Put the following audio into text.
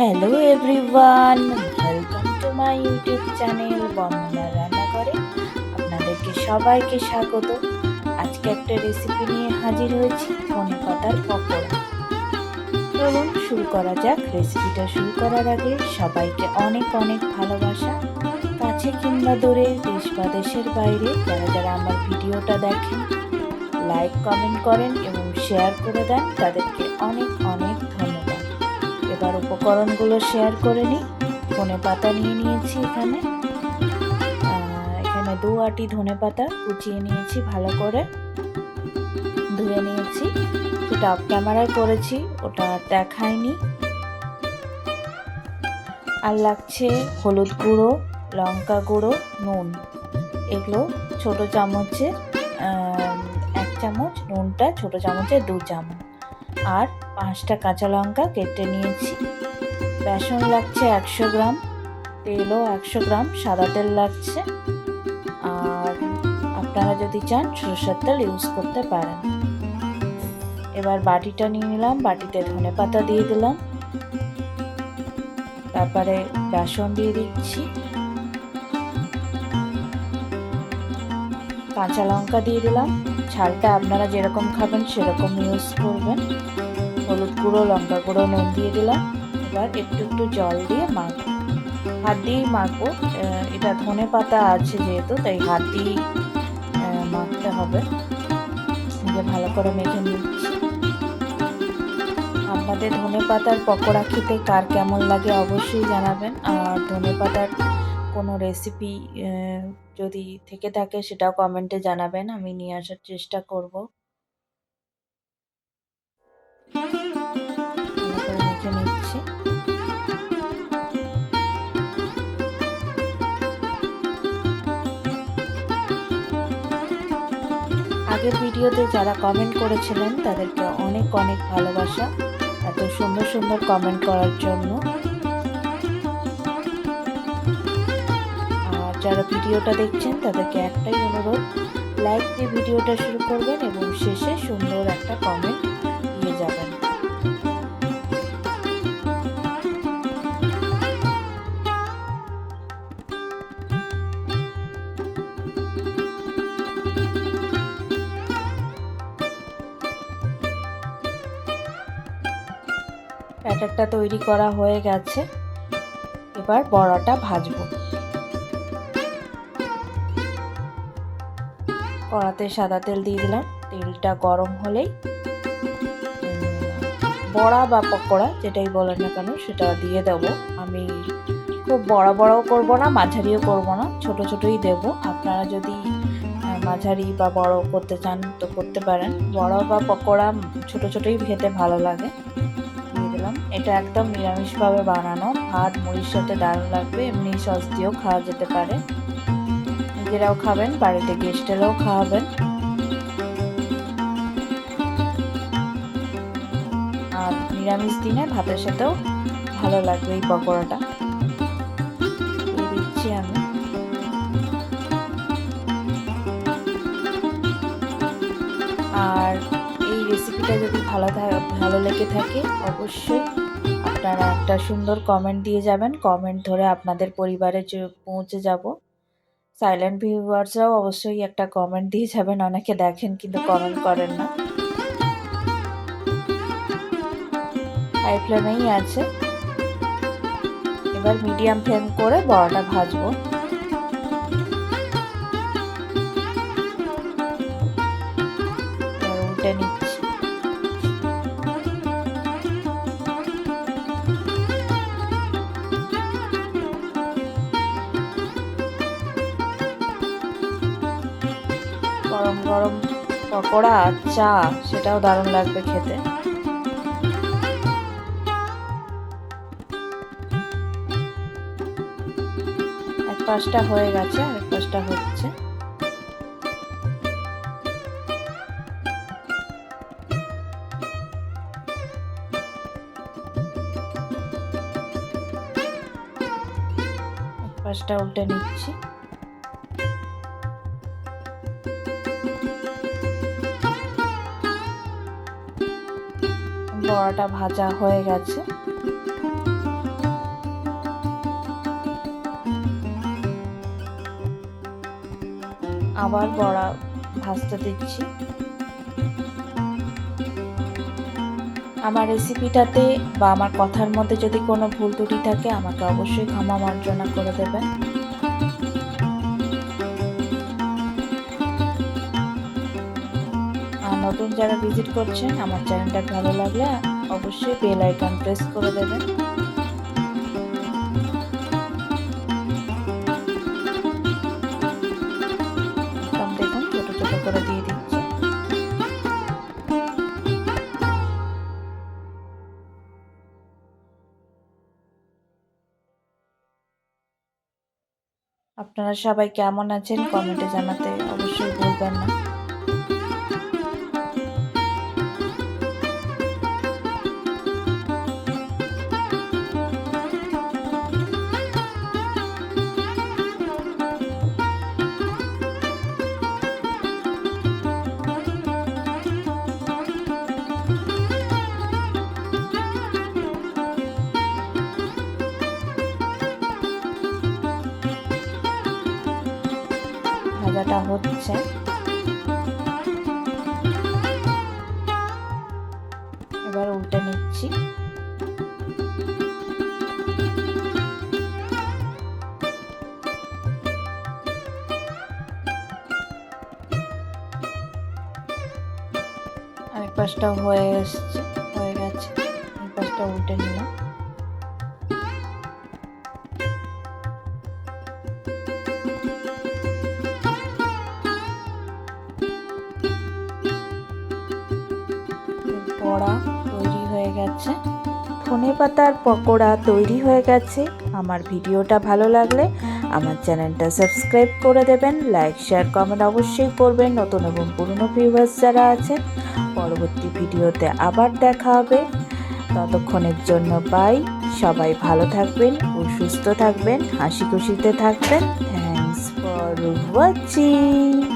Hello everyone welcome to my YouTube channel Bandana রান্না করে আপনাদেরকে সবাইকে স্বাগত। আজকে একটা রেসিপি নিয়ে হাজির হয়েছি, ধনে পাতার পকোড়া। চলুন, শুরু করা যাক। রেসিপিটা শুরু করার আগে সবাইকে অনেক অনেক ভালোবাসা। কাছে কিংবা দূরে, দেশ বা দেশের বাইরে, যারা যারা আমার ভিডিওটা দেখেন লাইক কমেন্ট করেন এবং শেয়ার করে দেন, তাদেরকে অনেক অনেক ধন্যবাদ। এবার উপকরণগুলো শেয়ার করে নিই। ধনে পাতা নিয়ে নিয়েছি এখানে। এখানে দু আটি ধনে পাতা কুচিয়ে নিয়েছি ভালো করে। ধুয়ে নিয়েছি। সেটা অফ ক্যামেরায় করেছি, ওটা দেখায়নি আর লাগছে হলুদ গুঁড়ো, লঙ্কা গুঁড়ো, নুন। এগুলো ছোট চামচে এক চামচ, নুনটা ছোট চামচে দু চামচ। আর পাঁচটা কাঁচা লঙ্কা কেটে নিয়েছি। বেসন লাগছে একশো গ্রাম, তেলও একশো গ্রাম, সাদা তেল লাগছে। আর আপনারা যদি চান, সরষের তেল ইউজ করতে পারেন। এবার বাটিটা নিয়ে নিলাম, বাটিতে ধনে পাতা দিয়ে দিলাম। তারপরে বেসন দিয়ে দিচ্ছি। কাঁচা লঙ্কা দিয়ে দিলাম। ঝালটা আপনারা যেরকম খাবেন সেরকম ইউজ করবেন। হলুদ গুঁড়ো, লঙ্কা গুঁড়ো, নুন দিয়ে দিলাম। এবার একটু একটু জল দিয়ে মাখবো। হাত দিয়েই মাখবো। এটা ধনে পাতা আছে যেহেতু, তাই হাত দিয়েই মাখতে হবে। যে ভালো করে মেখে নিচ্ছি। আপনাদের ধনে পাতার পকোড়া খেতে কার কেমন লাগে অবশ্যই জানাবেন। আর ধনে পাতার কোনো রেসিপি যদি থেকে থাকে সেটাও কমেন্টে জানাবেন, আমি নিয়ে আসার চেষ্টা করব। আগের ভিডিওতে যারা কমেন্ট করেছিলেন, তাদেরকে অনেক অনেক ভালোবাসা, এত সুন্দর সুন্দর কমেন্ট করার জন্য। যারা ভিডিওটা দেখছেন, তাদেরকে একটাই অনুরোধ, লাইক দিয়ে ভিডিওটা শুরু করবেন এবং শেষে সুন্দর একটা কমেন্ট দিয়ে যাবেন। ব্যাটারটা তৈরি করা হয়ে গেছে। এবার বড়াটা ভাজবো। কড়াতে সাদা তেল দিয়ে দিলাম। তেলটা গরম হলেই বড়া বা পকোড়া, যেটাই বলেন না কেন, সেটা দিয়ে দেব। আমি খুব বড় বড়ও করব না, মাঝারিও করব না, ছোট ছোটই দেব। আপনারা যদি মাঝারি বা বড় করতে চান, তো করতে পারেন। বড় বা পকোড়া ছোট ছোটই খেতে ভালো লাগে। দিয়ে দিলাম। এটা একদম নিরামিষভাবে বানানো। ভাত, মুড়ির সাথে দারুণ লাগবে। এমনি সস দিয়েও খাওয়া যেতে পারে। নিজেরাও খাবেন, বাড়িতে গেস্টেরাও খাওয়াবেন। আর নিরামিষ দিনে ভাতের সাথেও ভালো লাগবে এই পকোড়াটা। দিচ্ছি আমি। আর এই রেসিপিটা যদি ভালো ভালো লেগে থাকে, অবশ্যই আপনারা একটা সুন্দর কমেন্ট দিয়ে যাবেন। কমেন্ট ধরে আপনাদের পরিবারে পৌঁছে যাব। সাইলেন্ট ভিউয়ার্সরাও অবশ্যই একটা কমেন্ট দিয়ে যাবেন। অনেকে দেখেন, কিন্তু কমেন্ট করেন না। হাই ফ্লেমেই আছে। এবার মিডিয়াম ফ্লেম করে বড়াটা ভাজবো। উল্টে নিচ্ছি। পকোড়া চা, সেটাও দারুণ লাগবে খেতে। এক পাশটা হয়ে গেছে আর এক পাশটা হচ্ছে। পাশটা উল্টে নিচ্ছি। বড়াটা ভাজা হয়ে গেছে। আবার বড়া ভাজতে দিচ্ছি। আমার রেসিপিটাতে বা আমার কথার মধ্যে যদি কোনো ভুল ত্রুটি থাকে, আমাকে অবশ্যই ক্ষমা মার্জনা করে দেবেন। নতুন যারা ভিজিট করছেন, আমার চ্যানেলটা ভালো লাগলে অবশ্যই বেল আইকন প্রেস করে দেবেন। আপনারা সবাই কেমন আছেন? কমেন্টে জানাতে অবশ্যই ভুলবেন না। ভাজাটা হচ্ছে। এবার উল্টে নিচ্ছি। আরেক পাশটা হয়ে এসছে, হয়ে গেছে। এই পাশটা উল্টে নিলাম। পড়া তৈরি হয়ে গেছে। ধনে পাতার পকোড়া তৈরি হয়ে গেছে। আমার ভিডিওটা ভালো লাগলে আমার চ্যানেলটা সাবস্ক্রাইব করে দেবেন, লাইক, শেয়ার, কমেন্ট অবশ্যই করবেন। নতুন এবং পুরনো ভিউয়ার্স যারা আছেন, পরবর্তী ভিডিওতে আবার দেখা হবে। ততক্ষণের জন্য বাই সবাই ভালো থাকবেন ও সুস্থ থাকবেন হাসি খুশিতে থাকবেন। Thanks for watching